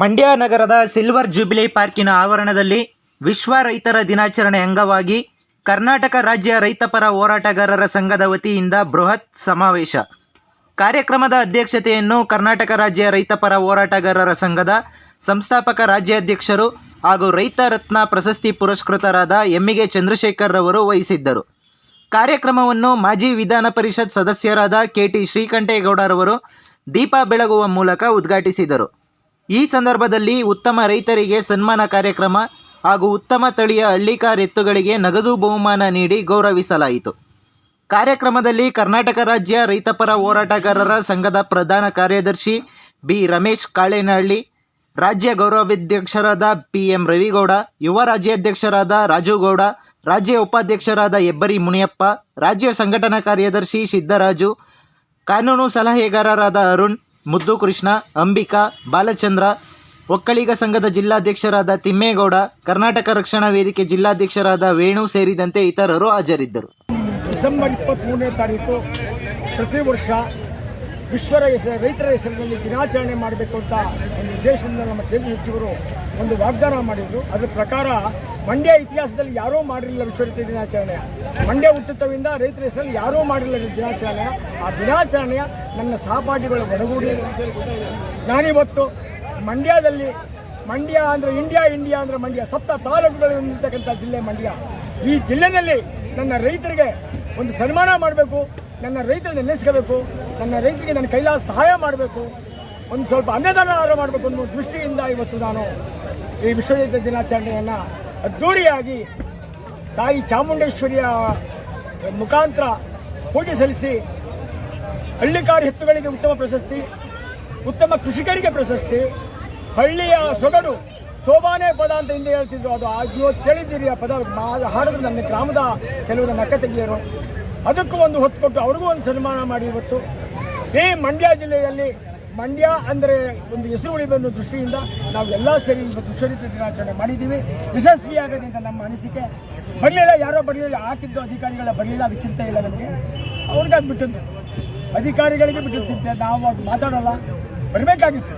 ಮಂಡ್ಯ ನಗರದ silver jubilee ಪಾರ್ಕಿನ ಆವರಣದಲ್ಲಿ ವಿಶ್ವ ರೈತರ ದಿನಾಚರಣೆ ಅಂಗವಾಗಿ ಕರ್ನಾಟಕ ರಾಜ್ಯ ರೈತಪರ ಹೋರಾಟಗಾರರ ಸಂಘದ ವತಿಯಿಂದ ಬೃಹತ್ ಸಮಾವೇಶ. ಕಾರ್ಯಕ್ರಮದ ಅಧ್ಯಕ್ಷತೆಯನ್ನು ಕರ್ನಾಟಕ ರಾಜ್ಯ ರೈತಪರ ಹೋರಾಟಗಾರರ ಸಂಘದ ಸಂಸ್ಥಾಪಕ ರಾಜ್ಯಾಧ್ಯಕ್ಷರು ಹಾಗೂ ರೈತ ರತ್ನ ಪ್ರಶಸ್ತಿ ಪುರಸ್ಕೃತರಾದ ಎಮ್ಮಿಗೆ ಚಂದ್ರಶೇಖರ್ ರವರು ವಹಿಸಿದ್ದರು. ಕಾರ್ಯಕ್ರಮವನ್ನು ಮಾಜಿ ವಿಧಾನ ಪರಿಷತ್ ಸದಸ್ಯರಾದ ಕೆಟಿ ಶ್ರೀಕಂಠೇಗೌಡರವರು ದೀಪ ಬೆಳಗುವ ಮೂಲಕ ಉದ್ಘಾಟಿಸಿದರು. ಈ ಸಂದರ್ಭದಲ್ಲಿ ಉತ್ತಮ ರೈತರಿಗೆ ಸನ್ಮಾನ ಕಾರ್ಯಕ್ರಮ ಹಾಗೂ ಉತ್ತಮ ತಳಿಯ ಹಳ್ಳಿಕಾರ್ ಎತ್ತುಗಳಿಗೆ ನಗದು ಬಹುಮಾನ ನೀಡಿ ಗೌರವಿಸಲಾಯಿತು. ಕಾರ್ಯಕ್ರಮದಲ್ಲಿ ಕರ್ನಾಟಕ ರಾಜ್ಯ ರೈತಪರ ಹೋರಾಟಗಾರರ ಸಂಘದ ಪ್ರಧಾನ ಕಾರ್ಯದರ್ಶಿ ಬಿ. ರಮೇಶ್ ಕಾಳೇನಹಳ್ಳಿ, ರಾಜ್ಯ ಗೌರವಾಧ್ಯಕ್ಷರಾದ ಪಿ. ಎಂ. ರವಿಗೌಡ, ಯುವ ರಾಜ್ಯಾಧ್ಯಕ್ಷರಾದ ರಾಜುಗೌಡ, ರಾಜ್ಯ ಉಪಾಧ್ಯಕ್ಷರಾದ ಹೆಬ್ಬರಿ ಮುನಿಯಪ್ಪ, ರಾಜ್ಯ ಸಂಘಟನಾ ಕಾರ್ಯದರ್ಶಿ ಸಿದ್ದರಾಜು, ಕಾನೂನು ಸಲಹೆಗಾರರಾದ ಅರುಣ್ ಮುದ್ದು ಕೃಷ್ಣ, ಅಂಬಿಕಾ, ಬಾಲಚಂದ್ರ, ಒಕ್ಕಲಿಗ ಸಂಘದ ಜಿಲ್ಲಾಧ್ಯಕ್ಷರಾದ ತಿಮ್ಮೇಗೌಡ, ಕರ್ನಾಟಕ ರಕ್ಷಣಾ ವೇದಿಕೆ ಜಿಲ್ಲಾಧ್ಯಕ್ಷರಾದ ವೇಣು ಸೇರಿದಂತೆ ಇತರರು ಹಾಜರಿದ್ದರು. ಡಿಸೆಂಬರ್ ಇಪ್ಪತ್ತ್ಮೂರನೇ ತಾರೀಕು ಪ್ರತಿ ವರ್ಷ ವಿಶ್ವರ ಹೆಸರು ರೈತರ ಹೆಸರಿನಲ್ಲಿ ದಿನಾಚರಣೆ ಮಾಡಬೇಕು ಅಂತ ಒಂದು ಉದ್ದೇಶದಿಂದ ನಮ್ಮ ಕೇಂದ್ರ ಸಚಿವರು ಒಂದು ವಾಗ್ದಾನ ಮಾಡಿದರು. ಅದರ ಪ್ರಕಾರ ಮಂಡ್ಯ ಇತಿಹಾಸದಲ್ಲಿ ಯಾರೂ ಮಾಡಿರಲಿಲ್ಲ ವಿಶ್ವ ರೈತ ದಿನಾಚರಣೆ. ಮಂಡ್ಯ ಹುಟ್ಟುತ್ತವಿಂದ ರೈತರ ಹೆಸರಲ್ಲಿ ಯಾರೂ ಮಾಡಿರಲಿಲ್ಲ ದಿನಾಚರಣೆ. ಆ ದಿನಾಚರಣೆಯ ನನ್ನ ಸಹಪಾಠಿಗಳ ಒಡಗೂಡಿ ನಾನಿವತ್ತು ಮಂಡ್ಯದಲ್ಲಿ ಮಂಡ್ಯ ಅಂದರೆ ಇಂಡಿಯಾ ಇಂಡಿಯಾ ಅಂದರೆ ಮಂಡ್ಯ, ಸಪ್ತ ತಾಲೂಕುಗಳು ಹೊಂದಿರ್ತಕ್ಕಂಥ ಜಿಲ್ಲೆ ಮಂಡ್ಯ. ಈ ಜಿಲ್ಲೆಯಲ್ಲಿ ನನ್ನ ರೈತರಿಗೆ ಒಂದು ಸನ್ಮಾನ ಮಾಡಬೇಕು. ನನ್ನ ರೈತರು ನೆನೆಸ್ಕೋಬೇಕು, ನನ್ನ ರೈತರಿಗೆ ನನ್ನ ಕೈಲಾದ ಸಹಾಯ ಮಾಡಬೇಕು, ಒಂದು ಸ್ವಲ್ಪ ಅನ್ನದಾನ ಮಾಡಬೇಕು ಅನ್ನೋ ದೃಷ್ಟಿಯಿಂದ ಇವತ್ತು ನಾನು ಈ ವಿಶ್ವರೈತ ದಿನಾಚರಣೆಯನ್ನು ಅದ್ಧೂರಿಯಾಗಿ ತಾಯಿ ಚಾಮುಂಡೇಶ್ವರಿಯ ಮುಖಾಂತರ ಪೂಜೆ ಸಲ್ಲಿಸಿ ಹಳ್ಳಿಕಾರು ಎತ್ತುಗಳಿಗೆ ಉತ್ತಮ ಪ್ರಶಸ್ತಿ, ಉತ್ತಮ ಕೃಷಿಕರಿಗೆ ಪ್ರಶಸ್ತಿ, ಹಳ್ಳಿಯ ಸೊಗಡು ಸೋಬಾನೆ ಪದ ಅಂತ ಹಿಂದೆ ಹೇಳ್ತಿದ್ರು. ಅದು ಆಗಿಯೋ ಕೇಳಿದ್ದೀರಿ ಆ ಪದ. ಹಾಡಿದ್ರು ನನ್ನ ಗ್ರಾಮದ ಕೆಲವರು ಅಕ್ಕ ತಂಗಿಯರು. ಅದಕ್ಕೂ ಒಂದು ಹೊತ್ತು ಕೊಟ್ಟು ಅವ್ರಿಗೂ ಒಂದು ಸನ್ಮಾನ ಮಾಡಿ ಇವತ್ತು. ಈ ಮಂಡ್ಯ ಜಿಲ್ಲೆಯಲ್ಲಿ ಮಂಡ್ಯ ಅಂದರೆ ಒಂದು ಹೆಸರು ಅನ್ನೋ ದೃಷ್ಟಿಯಿಂದ ನಾವು ಎಲ್ಲ ಸೇರಿ ಇವತ್ತು ವಿಶ್ವರಿತ ದಿನಾಚರಣೆ ಮಾಡಿದ್ದೀವಿ. ಯಶಸ್ವಿಯಾಗದೆ ಅಂತ ನಮ್ಮ ಅನಿಸಿಕೆ. ಬರಲಿಲ್ಲ, ಯಾರೋ ಬರಲಿಲ್ಲ, ಹಾಕಿದ್ದು ಅಧಿಕಾರಿಗಳ ಬರಲಿಲ್ಲ, ಅದು ಚಿಂತೆ ಇಲ್ಲ ನಮಗೆ. ಅವ್ರಿಗಾಗಿ ಅದು ಬಿಟ್ಟದ್ದು ಅಧಿಕಾರಿಗಳಿಗೆ ಬಿಟ್ಟಿದ್ದು ಚಿಂತೆ, ನಾವು ಅದು ಮಾತಾಡೋಲ್ಲ. ಬರಬೇಕಾಗಿತ್ತು.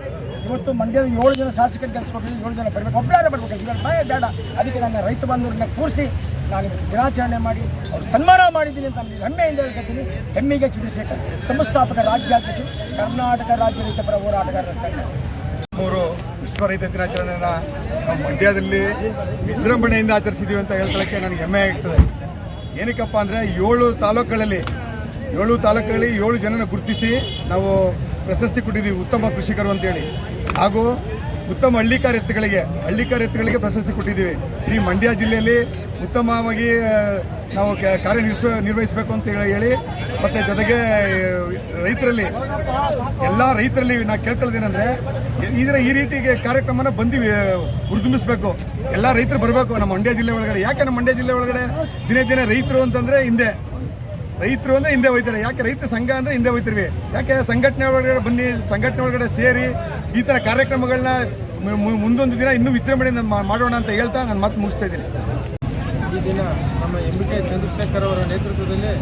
ಇವತ್ತು ಮಂಡ್ಯದ ಏಳು ಜನ ಶಾಸಕರು ಕೊಟ್ಟಿದ್ದು ಏಳು ಜನ ಬರಬೇಕು. ಒಬ್ಬರಾದ್ರೆ ಬರಬೇಕು. ಇವಾಗ ಭಯ ಬೇಡ. ಅದಕ್ಕೆ ನನ್ನ ರೈತ ಬಂಧುರನ್ನ ಕೂರಿಸಿ ನಾನು ದಿನಾಚರಣೆ ಮಾಡಿ ಅವ್ರು ಸನ್ಮಾನ ಮಾಡಿದ್ದೀನಿ ಅಂತ ಹೆಮ್ಮೆಯಿಂದ ಹೇಳ್ಕೊತೀನಿ. ಹೆಮ್ಮೆಗೆ ಚಂದ್ರಶೇಖರ್ ಸಂಸ್ಥಾಪಕ ರಾಜ್ಯಾಧ್ಯಕ್ಷ, ಕರ್ನಾಟಕ ರಾಜ್ಯ ರೈತಪರ ಹೋರಾಟಗಾರರ ಸಂಘ. ಮೂರು ವಿಶ್ವ ರೈತ ದಿನಾಚರಣೆಯನ್ನು ನಾವು ಮಂಡ್ಯದಲ್ಲಿ ವಿಜೃಂಭಣೆಯಿಂದ ಆಚರಿಸಿದ್ದೀವಿ ಅಂತ ಹೇಳ್ಕೊಳ್ಳೋಕ್ಕೆ ನನಗೆ ಹೆಮ್ಮೆ ಆಗ್ತದೆ. ಏನಕ್ಕಪ್ಪ ಅಂದರೆ ಏಳು ತಾಲೂಕುಗಳಲ್ಲಿ ಏಳು ತಾಲೂಕುಗಳಲ್ಲಿ ಏಳು ಜನನ ಗುರುತಿಸಿ ನಾವು ಪ್ರಶಸ್ತಿ ಕೊಟ್ಟಿದ್ದೀವಿ ಉತ್ತಮ ಕೃಷಿಕರು ಅಂತೇಳಿ. ಹಾಗೂ ಉತ್ತಮ ಹಳ್ಳಿಕಾರ ಎತ್ತುಗಳಿಗೆ ಹಳ್ಳಿಕಾರ ಎತ್ತುಗಳಿಗೆ ಪ್ರಶಸ್ತಿ ಕೊಟ್ಟಿದ್ದೀವಿ. ಈ ಮಂಡ್ಯ ಜಿಲ್ಲೆಯಲ್ಲಿ ಉತ್ತಮವಾಗಿ ನಾವು ಕಾರ್ಯ ನಿರ್ವಹಿಸಬೇಕು ಅಂತ ಹೇಳಿ ಮತ್ತು ಜೊತೆಗೆ ರೈತರಲ್ಲಿ, ಎಲ್ಲ ರೈತರಲ್ಲಿ ನಾವು ಕೇಳ್ಕೊಳ್ಳೋದೇನೆಂದರೆ ಇದರ ಈ ರೀತಿಗೆ ಕಾರ್ಯಕ್ರಮನ ಬಂದು ಉದ್ಯಮಿಸಬೇಕು ಎಲ್ಲ ರೈತರು ಬರಬೇಕು, ನಮ್ಮ ಮಂಡ್ಯ ಜಿಲ್ಲೆ ಒಳಗಡೆ. ಯಾಕೆ ನಮ್ಮ ಮಂಡ್ಯ ಜಿಲ್ಲೆ ಒಳಗಡೆ? ದಿನೇ ದಿನೇ ರೈತರು ಅಂತಂದರೆ ಹಿಂದೆ. ರೈತರು ಅಂದರೆ ಹಿಂದೆ ಹೋಯ್ತಾರೆ. ಯಾಕೆ ರೈತ ಸಂಘ ಅಂದರೆ ಹಿಂದೆ ಹೋಯ್ತಿರ್ವಿ. ಯಾಕೆ ಸಂಘಟನೆ ಒಳಗಡೆ ಬನ್ನಿ, ಸಂಘಟನೆ ಒಳಗಡೆ ಸೇರಿ ಈ ಥರ ಕಾರ್ಯಕ್ರಮಗಳನ್ನ ಮುಂದೊಂದು ದಿನ ಇನ್ನೂ ವಿಜೃಂಭಣೆಯಿಂದ ಮಾ- ಮಾಡೋಣ ಅಂತ ಹೇಳ್ತಾ ನಾನು ಮಾತು ಮುಗಿಸ್ತಾ ಇದ್ದೀನಿ. ಈ ದಿನ ನಮ್ಮ ಎಂ ಕೆ ಚಂದ್ರಶೇಖರ್ ಅವರ ನೇತೃತ್ವದಲ್ಲಿ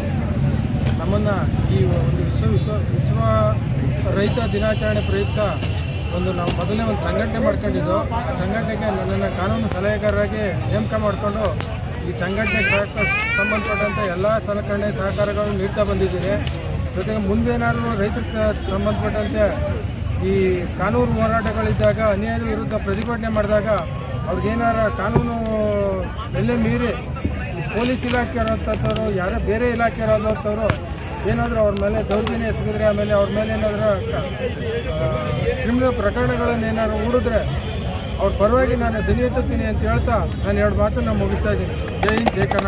ನಮ್ಮನ್ನು ಈ ಒಂದು ವಿಶ್ವ ವಿಶ್ವ ವಿಶ್ವ ರೈತ ದಿನಾಚರಣೆ ಪ್ರಯುಕ್ತ ಒಂದು ನಾವು ಮೊದಲೇ ಒಂದು ಸಂಘಟನೆ ಮಾಡ್ಕೊಂಡಿದ್ದು, ಆ ಸಂಘಟನೆಗೆ ನನ್ನನ್ನು ಕಾನೂನು ಸಲಹೆಗಾರರಾಗಿ ನೇಮಕ ಮಾಡಿಕೊಂಡು ಈ ಸಂಘಟನೆ ಸಂಬಂಧಪಟ್ಟಂತೆ ಸಂಬಂಧಪಟ್ಟಂಥ ಎಲ್ಲ ಸಲಕರಣೆ ಸಹಕಾರಗಳನ್ನು ನೀಡ್ತಾ ಬಂದಿದ್ದೀನಿ ಜೊತೆಗೆ ಮುಂದೇನಾದರೂ ರೈತಕ್ಕೆ ಸಂಬಂಧಪಟ್ಟಂತೆ ಈ ಕಾನೂನು ಹೋರಾಟಗಳಿದ್ದಾಗ, ಅನ್ಯಾಯದ ವಿರುದ್ಧ ಪ್ರತಿಭಟನೆ ಮಾಡಿದಾಗ ಅವ್ರಿಗೇನಾರ ಕಾನೂನು ಎಲ್ಲೇ ಮೀರಿ ಪೊಲೀಸ್ ಇಲಾಖೆ ಇರೋಂಥವ್ರು, ಯಾರೇ ಬೇರೆ ಇಲಾಖೆ ಇರೋಂಥವ್ರು, ಏನಾದರೂ ಅವ್ರ ಮೇಲೆ ದೌರ್ಜನ್ಯ ಎಸಗಿದ್ರೆ ಆಮೇಲೆ ಅವ್ರ ಮೇಲೆ ಏನಾದರೂ ಕ್ರಿಮಿನಲ್ ಪ್ರಕರಣಗಳನ್ನು ಏನಾದ್ರು ಹೂಡಿದ್ರೆ ಅವ್ರ ಪರವಾಗಿ ನಾನು ಧ್ವನಿ ಎತ್ತುತ್ತೀನಿ ಅಂತ ಹೇಳ್ತಾ ನಾನು ಎರಡು ಮಾತನ್ನು ಮುಗಿಸ್ತಾ ಇದ್ದೀನಿ. ಜೈ ಹಿಂದ್, ಜೈ ಕರ್ನಾಟಕ.